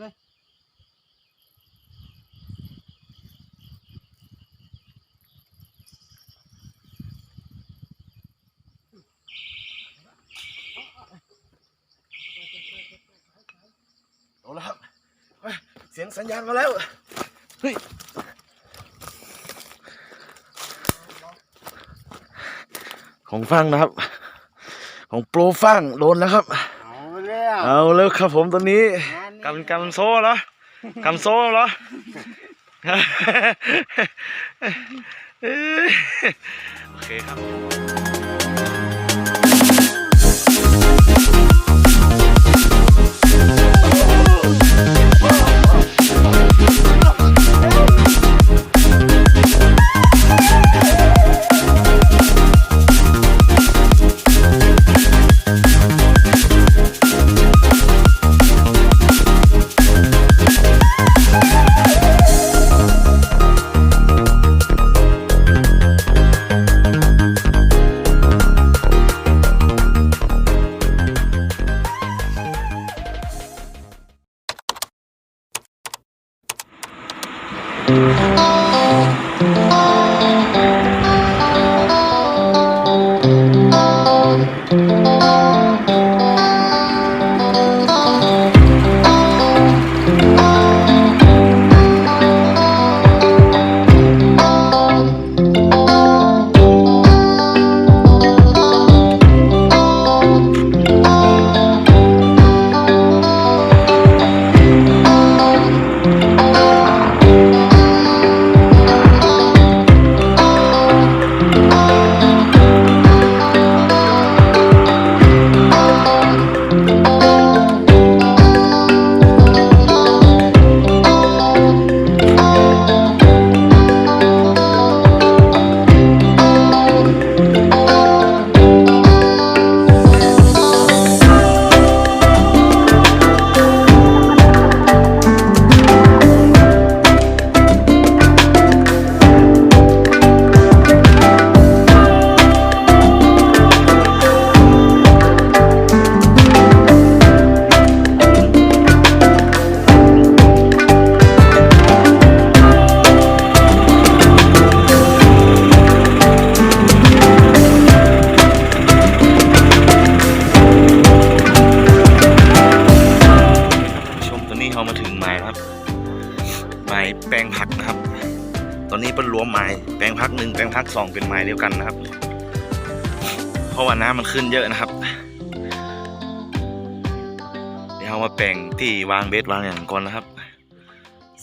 เลยเอาละครับเฮ้ยเสียงสัญญาณมาแล้ว เฮ้ย ของฟังนะครับ ของโปรฟังโดนแล้วครับ เอาแล้ว เอาแล้วครับผมตอนนี้งานนี้ กำกำโซ่เหรอกำโซ่เหรอโอเคครับ กหนึ่งแปลงผักสองเป็นไม้เดียวกันนะครับ เพราะว่าน้ำมันขึ้นเยอะนะครับ เดี๋ยวเรามาแปลงที่วางเบสวางอย่างก่อนนะครับ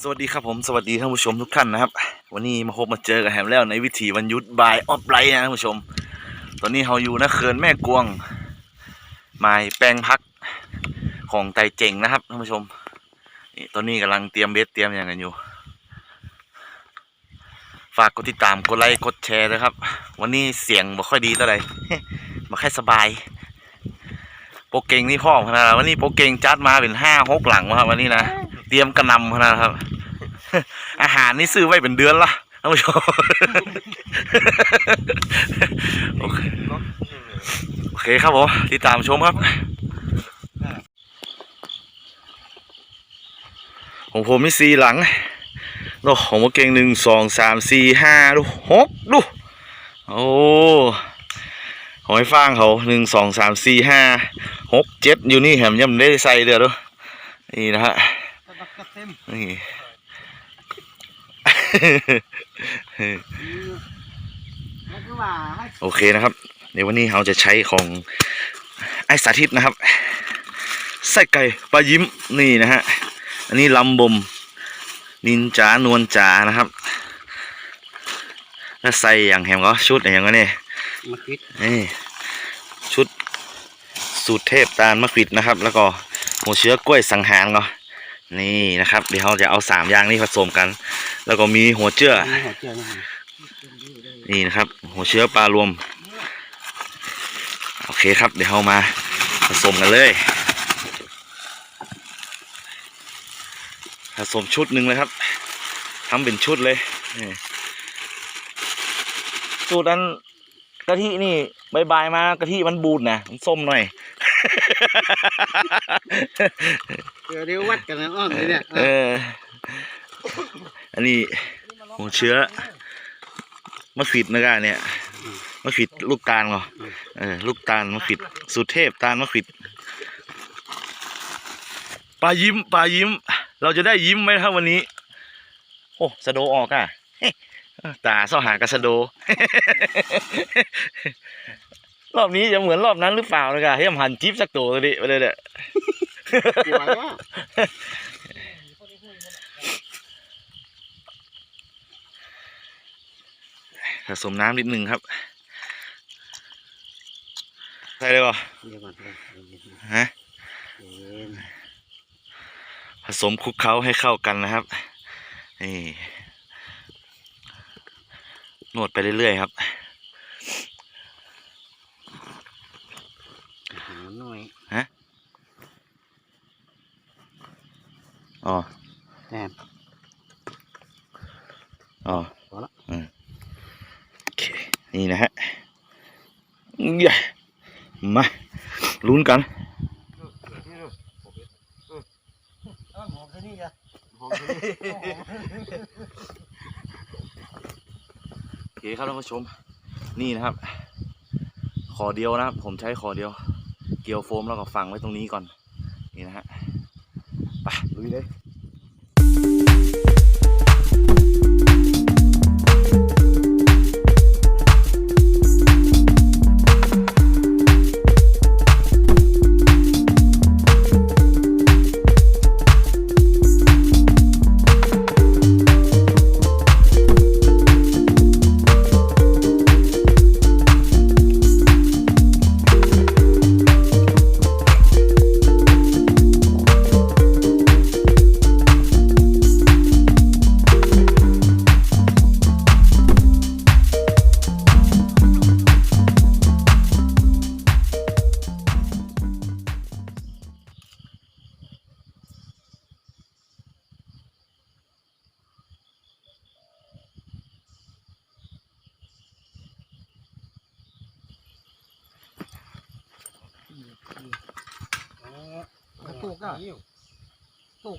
สวัสดีครับผมสวัสดีท่านผู้ชมทุกท่านนะครับ วันนี้มาพบมาเจอกันแฮมแล้วในวิถีวันยุดบายออฟไลท์นะท่านผู้ชม ตอนนี้เราอยู่นะเขื่อนแม่กวงไม้แปลงพักของไตเจ๋งนะครับท่านผู้ชมตอนนี้กำลังเตรียมเบสเตรียมอย่างกันอยู่ ฝากกดติดตามกดไลค์กดแชร์นะครับ วันนี้เสียงบ่ค่อยดีเท่าไหร่บ่ค่อยสบาย โปรเก่งนี่พ่อมขนาดวันนี้โปรเก่งจัดมาเป็นห้าหกหลังนะครับวันนี้นะเตรียมกระนำขนาดครับ อาหารนี่ซื้อไว้เป็นเดือนละท่านผู้ชมโอเคโอเคครับผมติดตามชมครับของผมมีสี่หลัง ดูของผมเก่งหนึ่งสองสามสี่ห้าดูหกดูโอ้ของไอ้ฟางเขาหนึ่งสองสามสี่ห้าหกเจ็ดอยู่นี่แหมยังไม่ได้ใส่เดือดดูนี่นะฮะนี่โอเคนะครับ เดี๋ยววันนี้เราจะใช้ของไอสาธิตนะครับไส้ไก่ปลายิ้มนี่นะฮะ อันนี้ลำบม นินจานวลจานะครับแล้วใส่อย่างแฮมก็ชุดอย่างก็เนี่ยมาคิดนี่ชุดสูตรเทพตาลมะกริดนะครับ แล้วก็หัวเชื้อกล้วยสังหารก็นี่นะครับ เดี๋ยวเราจะเอาสามอย่างนี้ผสมกัน แล้วก็มีหัวเจื้อมีหัวเจือนะนี่นะครับ หัวเชื้อปลารวม โอเคครับ เดี๋ยวเรามาผสมกันเลย ผสมชุดหนึ่งเลยครับทำเป็นชุดเลยนี่สูตรนั้นกะทินี่บายบายมากะทิมันบูดนะมันส้มหน่อยเดี๋ยวเดี๋ยววัดกันนะอ้อมเลยเนี่ยเอออันนี้หัวเชื้อมะขิดนะกะเนี่ยมะขิดลูกตาลเหรอเออลูกตาลมะขิดสุเทพตาลมะขิดปลายิ้มปลายิ้ม เราจะได้ยิ้มไหมครับวันนี้ โอ้สะโดออกอะเฮ้ตาเสาหากับสะโด รอบนี้จะเหมือนรอบนั้นหรือเปล่านะกะให้ยมหันจิ๊บสักตัวเลยดิไปเลยเนี่ยกลัวว่าผสมน้ำนิดนึงครับ ใส่เลยป่ะเดี๋ยวก่อนเดี๋ยวก่อนฮะเย็น ผสมคลุกเคล้าให้เข้ากันนะครับนี่นวดไปเรื่อยๆครับหาหน่อยอ๋อแทนอ๋อพอละอืมโอเคนี่นะฮะเย้มาลุ้นกัน คนี้จ้ะหอมโอเคครับท่านผู้ชม นี่นะครับ ขอเดียวนะครับ ผมใช้ขอเดียว เกี่ยวโฟมแล้วก็ฝังไว้ตรงนี้ก่อน นี่นะฮะ ไปลุยเลย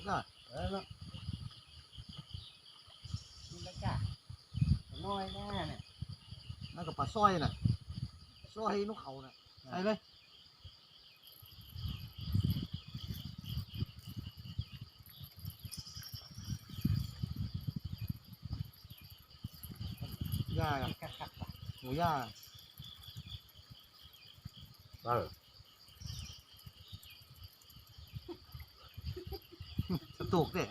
กอะเออแล้วนี่ละจ้ะน้อยแน่เนี่ยนั่นกับปลาสร้อยน่ะสร้อยนกเขาน่ะใส่เลยย่าอะหมูย่าส ตุกเด้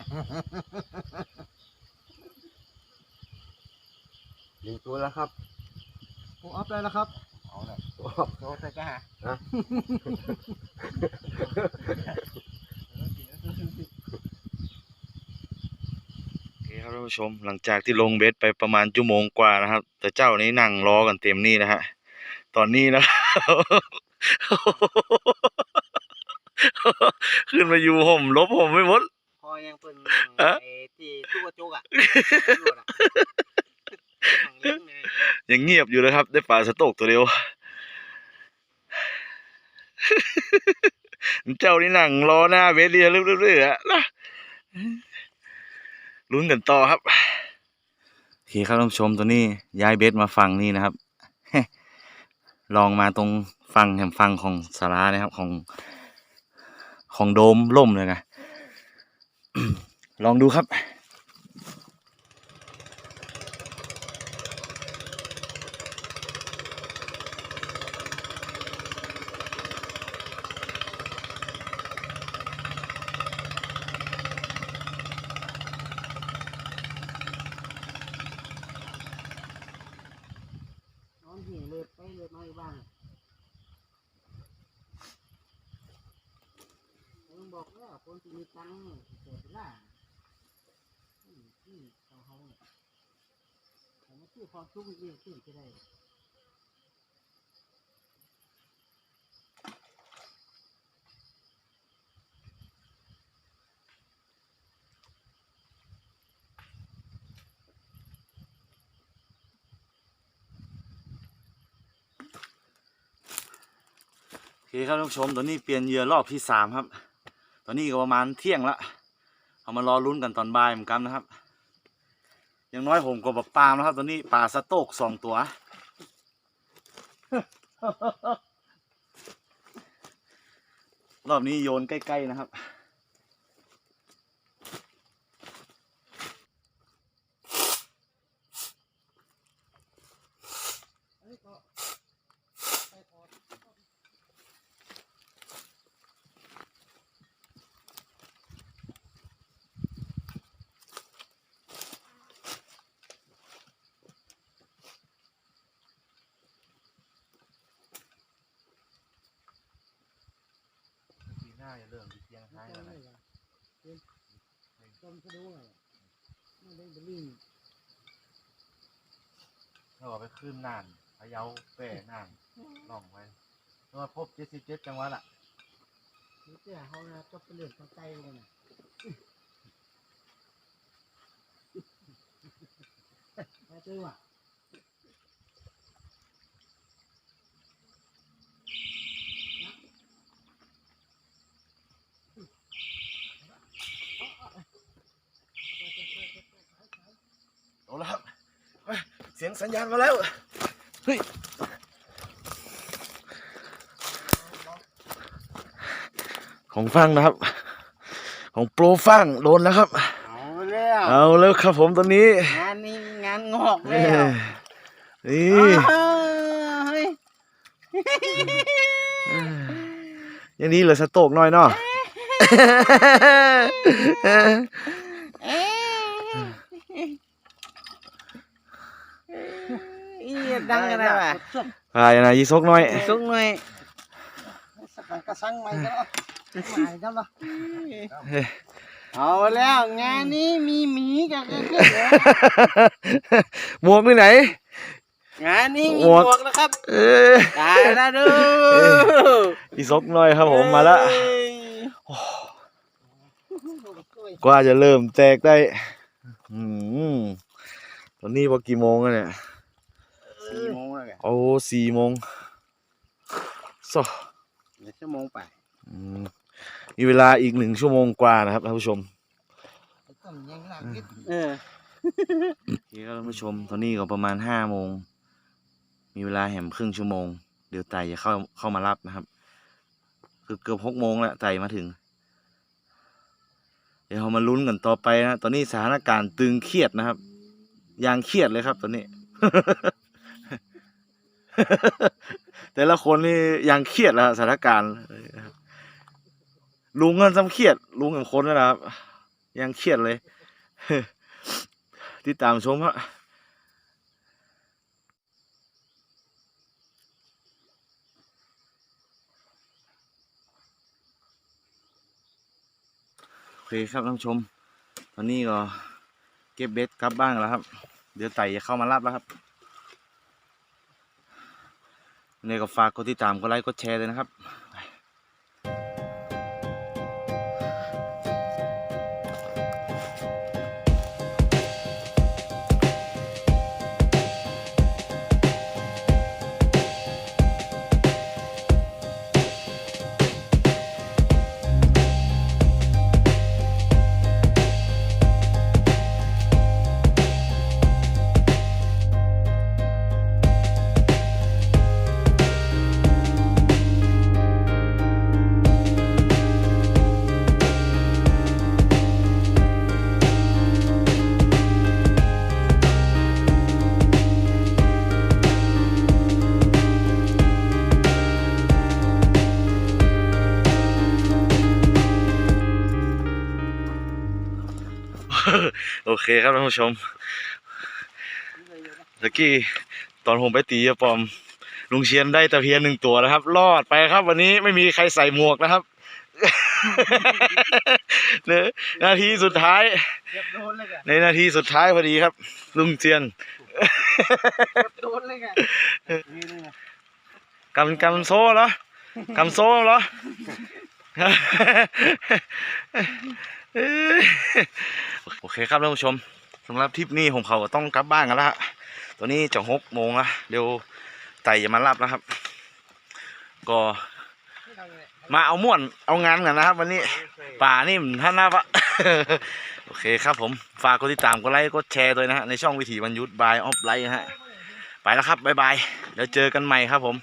หนึ่งตัวแล้วครับโอ้อัพได้แล้วครับเอาละโตใส่จ้าโอเคครับท่านผู้ชมหลังจากที่ลงเบสไปประมาณชั่วโมงกว่านะครับ แต่เจ้านี้นั่งรอกันเต็มนี่นะฮะตอนนี้นะครับขึ้นมาอยู่ห่มลบห่มไม่หมดพ อยังเป็นอะไอ้ที่ตู้กระจกอะถังเลี้ยงเลยยังเงียบอยู่เลยครับ ได้ปลาสโตกตัวเดียว เจ้านี่นั่งรอหน้าเบสเรียเรื่อยๆอะนะลุ้นกันต่อครับโอเคครับท่านผู้ชมตัวนี้ย้ายเบสมาฝั่งนี่นะครับ ลองมาตรงฝั่งแห่งฝั่งของสารานะครับของของโดมล่มเลยนะ ลองดูครับ แต่ไม่ชื่อความสุขอีกชื่อจะได้เคครับท่านผู้ชมตอนนี้เปลี่ยนเหยื่อรอบที่สามครับ ตอนนี้ก็ประมาณเที่ยงละ เอามารอลุ้นกันตอนบ่ายเหมือนกันนะครับ อย่างน้อยผมก็แบบปลาลนะครับ ตัวนี้ปลาสะโตกสองตัว รอบนี้โยนใกล้ ๆ นะครับ เอ้ยก็ไปขอ ปีหน้าอย่า เริ่มเตียงท้ายแล้วนะเลยเป็นจมสะดุ้งเลยไม่ได้ไปลิ่งถ้าว่าไปขึ้นน่านพะเยาแป่น่านล่องไว้เพราะว่าพบเจ็ดสิบเจ็ดจังหวัดละนี่เจ้าเขานะก็ไปเลือกทางใจเลยนะม่ตื้อว่ะ เอาละครับเฮ้ย เสียงสัญญาณมาแล้ว เฮ้ย ของฟังนะครับ ของโปรฟังโดนแล้วครับ เอาแล้วเอาแล้วครับผมตอนนี้ งานนี้งานงอกเอ้แล้วยนี่เฮ้ยอย่างนี้เหลือสโตกหน่อยเนาะ อี ดังกันแล้วอะอ่าอย่างไรยีซกหน่อยสุกหน่อยสักกระสังใหม่ก็ใหม่ก็ละเอาแล้วงานนี้มีหมีกับกระเกิดแล้วหมวกไปไหน งานนี้มีหมวกหมวกนะครับเอ้ยตายแล้วดูยีซกหน่อยครับผมมาแล้วกว่าจะเริ่มแตกได้ อืมตอนนี้ว่ากี่โมงแล้วเนี่ย สี่โมงแล้วแกโอ้สี่โมงโซเดี๋ยวชั่วโมงไปอืมมีเวลาอีกหนึ่งชั่วโมงกว่านะครับท่านผู้ชมต้องยังหลังนิดเออโอเคครับท่านผู้ชมตอนนี้ก็ประมาณห้าโมง มีเวลาแหมครึ่งชั่วโมง เดี๋ยวไต่จะเข้าเข้ามารับนะครับ คือเกือบหกโมงแล้วไต่มาถึง เดี๋ยวเรามาลุ้นกันต่อไปนะ ตอนนี้สถานการณ์ตึงเครียดนะครับอย่างเครียดเลยครับตอนนี้ แต่ละคนนี่ยังเครียดแล้วสถานการณ์ลุงเงินซ้ำเครียด ลุงกับคนนนนะครับ ยังเครียดเลยติดตามชมครับโอเคครับท่านผู้ชม ตอนนี้ก็เก็บเบ็ดกลับบ้านกันแล้วครับ เดี๋ยวไต่จะเข้ามารับแล้วครับในก็ฝากกดติดตามกดไลค์กดแชร์เลยนะครับ โอเคครับท่านผู้ชมตะกี้ตอนผมไปตีอะปอม ลุงเชียนได้ตะเพียนหนึ่งตัวนะครับ รอดไปครับ วันนี้ไม่มีใครใส่หมวกนะครับเนี่ยนาทีสุดท้ายเกือบโดนเลยแกในนาทีสุดท้ายพอดีครับ ลุงเชียนเกือบโดนเลยแกนี่นี่นะกำกำโซ่เหรอกำโซ่เหรอ โอเคครับท่านผู้ชมสำหรับทริปนี้ผมเขาต้องกลับบ้านกันแล้วฮะตอนนี้จะหกโมงละเดี๋ยวไต่จะมารับแล้วครับ ก็มาเอาม่วนเอางานกันนะครับ วันนี้ป่านี่มันท่านนะปะโอเคครับผมฝากกดติดตามกดไลค์กดแชร์ด้วยนะฮะในช่องวิถีวันยุทธ์บายออฟไลท์นะฮะไปแล้วครับบ๊ายบายแล้วเจอกันใหม่ครับผม